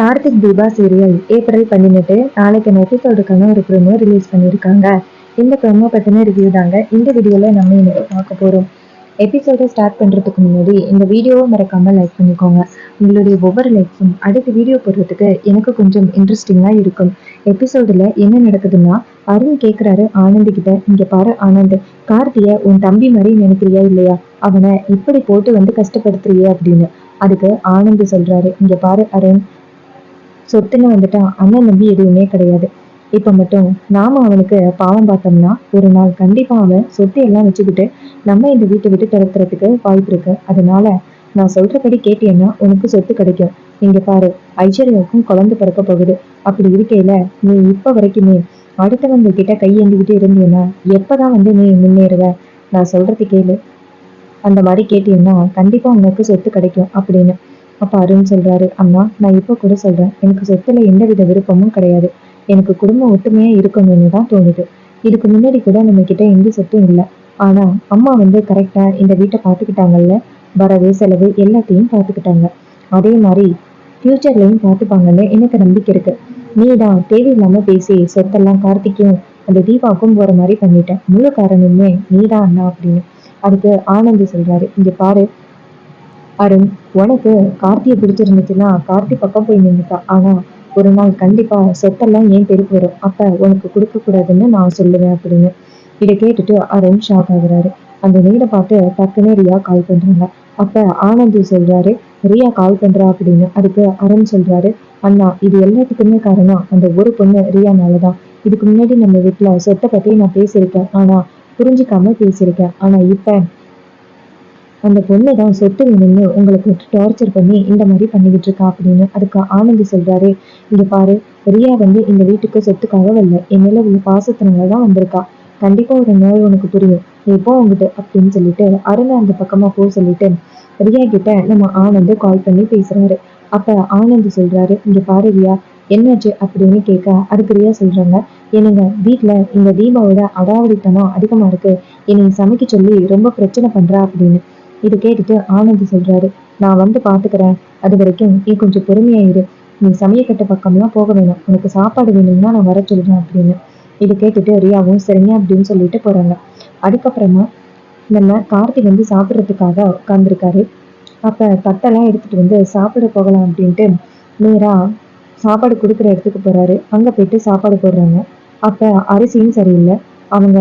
Karthik Deepa serial April பதினெட்டு நாளைக்கு எபிசோடுக்கான ஒரு ப்ரோமோ ரிலீஸ் பண்ணியிருக்காங்க. இந்த ப்ரோமோ பற்றின ரிவ்யூ தாங்க இந்த வீடியோவில் நம்ம இன்னைக்கு பார்க்க போகிறோம் எபிசோடை ஸ்டார்ட் பண்ணுறதுக்கு முன்னாடி இந்த வீடியோவை மறக்காமல் லைக் பண்ணிக்கோங்க. உங்களுடைய ஒவ்வொரு லைக்ஸும் அடுத்த வீடியோ போடுறதுக்கு எனக்கு கொஞ்சம் இன்ட்ரெஸ்டிங்காக இருக்கும். எபிசோடில் என்ன நடக்குதுன்னா அருண் கேட்குறாரு ஆனந்த் கிட்ட இங்கே பாரு ஆனந்த் கார்த்தியை உன் தம்பி மாதிரி நினைக்கிறியா இல்லையா? அவனை இப்படி போட்டு வந்து கஷ்டப்படுத்துறியே அப்படின்னு. அதுக்கு ஆனந்த் சொல்றாரு இங்க பாரு அருண் சொத்துன்னு வந்துட்டா அண்ணன் நம்பி எதுவுமே கிடையாது. இப்ப மட்டும் நாம அவனுக்கு பாவம் பார்த்தோம்னா ஒரு நாள் கண்டிப்பா அவன் சொத்து எல்லாம் வச்சுக்கிட்டு நம்ம இந்த வீட்டை விட்டு துரத்துறதுக்கு வாய்ப்பு இருக்கு. அதனால நான் சொல்றபடி கேட்டீங்கன்னா உனக்கு சொத்து கிடைக்கும். இங்க பாரு ஐஸ்வர்யாவுக்கும் குழந்தை பிறக்க போகுது. அப்படி இருக்கையில நீ இப்ப வரைக்குமே அடுத்தவங்க கிட்ட கையேந்திக்கிட்டு இருந்தீங்கன்னா எப்பதான் வந்து நீ முன்னேறுவ? நான் சொல்றது கேளு. அந்த மாதிரி கேட்டீங்கன்னா கண்டிப்பா உனக்கு சொத்து கிடைக்கும் அப்படின்னு. அப்பா அருண் சொல்றாரு அம்மா நான் இப்போ கூட சொல்றேன். எனக்கு சொத்துல எந்த வித விருப்பமும் கிடையாது. எனக்கு குடும்பம் ஒற்றுமையா இருக்கணும்னு தான் தோணுது. இதுக்கு முன்னாடி கூட நம்ம கிட்ட எந்த சொத்தும் இல்லை. ஆனா அம்மா வந்து கரெக்டா இந்த வீட்டை பாத்துக்கிட்டாங்கல்ல வரவு செலவு எல்லாத்தையும் பாத்துக்கிட்டாங்க அதே மாதிரி ஃபியூச்சர்லயும் பார்த்துப்பாங்கன்னு எனக்கு நம்பிக்கை இருக்கு. நீ தான் தேவையில்லாம பேசி சொத்தெல்லாம் கார்த்திக்கும் அந்த தீபாவுக்கும் போற மாதிரி பண்ணிட்டேன் முழு காரணமே நீ தான் அண்ணா அப்படின்னு. அதுக்கு ஆனந்த் சொல்றாரு. இங்க பாரு அருண் உனக்கு கார்த்தியை பிடிச்சிருந்துச்சுன்னா கார்த்தி பக்கம் போய் நின்றுட்டா ஆனா ஒரு நாள் கண்டிப்பா சொத்தெல்லாம் ஏன் பெருக்கு வரும்? அப்ப உனக்கு கொடுக்க கூடாதுன்னு நான் சொல்லுவேன் அப்படின்னு. இதை கேட்டுட்டு அருண் ஷாக் ஆகுறாரு. அந்த நீரை பார்த்து டக்குன்னு ரியா கால் பண்றாங்க. அப்ப ஆனந்தி சொல்றாரு ரியா கால் பண்றா அப்படின்னு. அதுக்கு அருண் சொல்றாரு அண்ணா இது எல்லாத்துக்குமே காரணம் அந்த ஒரு பொண்ணு ரியானாலதான். இதுக்கு முன்னாடி நம்ம வீட்டுல சொத்தை பத்தி நான் பேசியிருக்கேன். ஆனா புரிஞ்சுக்காம பேசியிருக்கேன். ஆனா இப்ப அந்த பொண்ணு தான் சொத்து வேணும்னு உங்களுக்கு டார்ச்சர் பண்ணி இந்த மாதிரி பண்ணிக்கிட்டு இருக்கா அப்படின்னு அதுக்கு ஆனந்தி சொல்றாரு. இங்க பாரு ரியா வந்து இந்த வீட்டுக்கு சொத்துக்காக வரல. என் மேல உள்ள பாசத்தினால தான் வந்திருக்கா. கண்டிப்பா ஒரு நோய் உனக்கு புரியும். நீ போ உங்ககிட்ட அப்படின்னு சொல்லிட்டு அருணை அந்த பக்கமா போ சொல்லிட்டு ரியா கிட்ட நம்ம ஆனந்த் கால் பண்ணி பேசுறாரு. அப்ப ஆனந்த் சொல்றாரு இங்க பாரு ரியா என்னாச்சு? அப்படின்னு கேட்க அதுக்கு ரியா சொல்றாங்க என்னங்க வீட்டுல இந்த தீபாவோட அடாவடித்தனம் அதிகமா இருக்கு. என்னை சமைக்க சொல்லி ரொம்ப பிரச்சனை பண்றா அப்படின்னு. இது கேட்டுட்டு ஆனந்த் சொல்றாரு நான் வந்து பாத்துக்கிறேன். அது வரைக்கும் நீ கொஞ்சம் பொறுமையா இரு. நீ சமயக்கட்ட பக்கம்லாம் போக வேணாம். உனக்கு சாப்பாடு வேணும்னா நான் வர சொல்றேன் அப்படின்னு. இதை கேட்டுட்டு ரியாவும் சரிங்க அப்படின்னு சொல்லிட்டு போறாங்க. அதுக்கப்புறமா நம்ம கார்த்திக் வந்து சாப்பிட்றதுக்காக உட்காந்துருக்காரு அப்ப தட்டெல்லாம் எடுத்துட்டு வந்து சாப்பிட போகலாம் அப்படின்ட்டு நேரா சாப்பாடு கொடுக்குற இடத்துக்கு போறாரு. அங்க போயிட்டு சாப்பாடு போடுறாங்க. அப்ப அரிசியும் சரியில்லை. அவங்க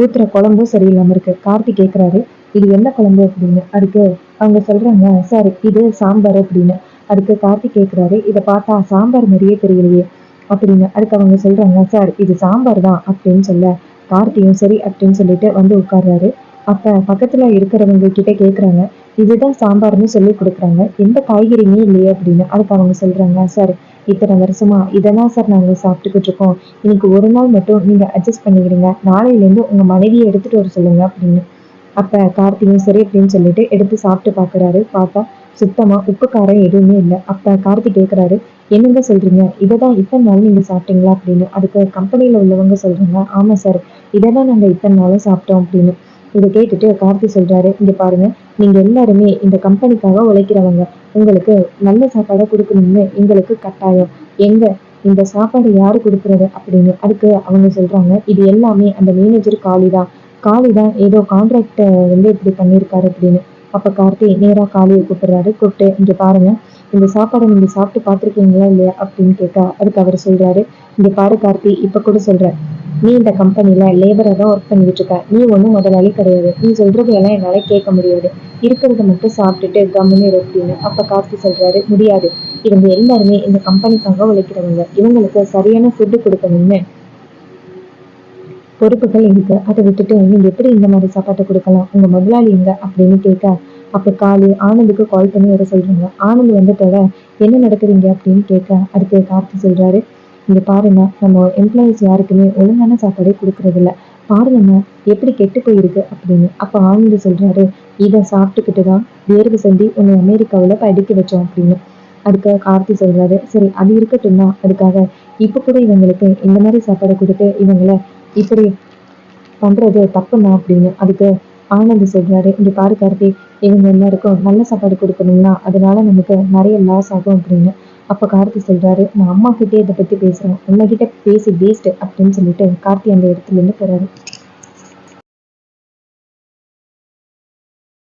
ஊத்துற குழம்பும் சரியில்லாம இருக்கு. கார்த்திக் கேக்குறாரு. இது என்ன குழம்பு அப்படின்னு? அதுக்கு அவங்க சொல்றாங்க சார் இது சாம்பார் அப்படின்னு. அதுக்கு கார்த்தி கேட்குறாரு இதை பார்த்தா சாம்பார் மாதிரியே தெரியலையே. அப்படின்னு அதுக்கு அவங்க சொல்றாங்க சார் இது சாம்பார் தான் அப்படின்னு சொல்ல கார்த்தியும் சரி அப்படின்னு சொல்லிட்டு வந்து உட்கார்றாரு. அப்ப பக்கத்துல இருக்கிறவங்க கிட்ட கேக்குறாங்க இதுதான் சாம்பார்னு சொல்லி கொடுக்குறாங்க எந்த காய்கறியுமே இல்லையே அப்படின்னு அதுக்கு அவங்க சொல்றாங்க சார் இத்தனை வருஷமா இதெல்லாம் சார் நாங்க சாப்பிட்டுக்கிட்டு இருக்கோம். இன்னைக்கு ஒரு நாள் மட்டும் நீங்க அட்ஜஸ்ட் பண்ணிக்கிடுங்க. நாளையில இருந்து உங்க மனைவியை எடுத்துட்டு வர சொல்லுங்க அப்படின்னு அப்ப கார்த்தியும் சரி அப்படின்னு சொல்லிட்டு எடுத்து சாப்பிட்டு பாக்குறாரு. பார்த்தா சுத்தமா உப்பு காரம் எதுவுமே இல்லை. அப்ப கார்த்தி கேட்குறாரு என்னங்க சொல்றீங்க? இதை தான் இத்தனை நாள் நீங்க சாப்பிட்டீங்களா? அப்படின்னு. அதுக்கு கம்பெனியில் உள்ளவங்க சொல்றாங்க ஆமா சார் இதை தான் நாங்க இத்தனை நாளும் சாப்பிட்டோம் அப்படின்னு. இதை கேட்டுட்டு கார்த்தி சொல்றாரு இங்கே பாருங்க நீங்க எல்லாருமே இந்த கம்பெனிக்காக உழைக்கிறவங்க. உங்களுக்கு நல்ல சாப்பாடை கொடுக்கணும்னு எங்களுக்கு கட்டாயம். எங்க இந்த சாப்பாடு யாரு கொடுக்குறது? அப்படின்னு. அதுக்கு அவங்க சொல்றாங்க இது எல்லாமே அந்த மேனேஜர் காளிதான் காளி தான் ஏதோ கான்ட்ராக்டை வந்து இப்படி பண்ணியிருக்காரு அப்படின்னு. அப்போ கார்த்தி நேரா காளியை கூப்பிடுறாரு. கூப்பிட்டு இங்கே பாருங்க இந்த சாப்பாடை நீங்கள் சாப்பிட்டு பார்த்துருக்கீங்களா இல்லையா அப்படின்னு கேட்டா அதுக்கு அவர் சொல்றாரு. இங்கே பாரு கார்த்தி இப்போ கூட சொல்ற. நீ இந்த கம்பெனியில் லேபராக தான் ஒர்க் பண்ணிட்டு இருக்க நீ ஒன்றும் முதலாளி கிடையாது. நீ சொல்றது எல்லாம் என்னால் கேட்க முடியாது. இருக்கிறத மட்டும் சாப்பிட்டுட்டு கம்முன்னு அப்படின்னு. அப்போ கார்த்தி சொல்றாரு முடியாது. இவங்க எல்லாருமே இந்த கம்பெனிக்காக உழைக்கிறவங்க. இவங்களுக்கு சரியான ஃபுட்டு கொடுக்கணும்னு பொறுப்புகள் இருக்கு. அதை விட்டுட்டு நீங்க எப்படி இந்த மாதிரி சாப்பாட்டை கொடுக்கலாம்? உங்க முதலாளி எங்க அப்படின்னு கேட்க அப்ப காலி ஆனந்துக்கு கால் பண்ணி வர சொல்றாங்க. ஆனந்த் வந்துட்டோட என்ன நடக்குதுங்க அப்படின்னு கேட்க அடுத்த கார்த்தி சொல்றாரு இங்க பாருங்க நம்ம எம்ப்ளாயிஸ் யாருக்குமே ஒழுங்கான சாப்பாடே கொடுக்கறது இல்ல பாருங்க எப்படி கெட்டு போயிருக்கு? அப்படின்னு. அப்ப ஆனந்த் சொல்றாரு இதை சாப்பிட்டுக்கிட்டு தான் வேர்வு செஞ்சு உன்னை அமெரிக்காவில் படிக்க வச்சோம் அப்படின்னு. அதுக்கு கார்த்தி சொல்றாரு சரி அது இருக்கட்டும் தான். அதுக்காக இப்ப கூட இவங்களுக்கு இந்த மாதிரி சாப்பாடு கொடுத்து இவங்களை இப்படி பண்றது தப்புண்ணா அப்படின்னு அதுக்கு ஆனந்த் சொல்றாரு. இந்த பாரு கார்த்தி இவங்க எல்லாருக்கும் நல்ல சாப்பாடு கொடுக்கணும்னா அதனால நமக்கு நிறைய லாஸ் ஆகும் அப்படின்னு. அப்போ கார்த்தி சொல்றாரு நான் அம்மா கிட்டே இதை பத்தி பேசுறேன். உன்கிட்ட பேசி வேஸ்ட் அப்படின்னு சொல்லிட்டு கார்த்தி அந்த இடத்துல இருந்து போறாரு.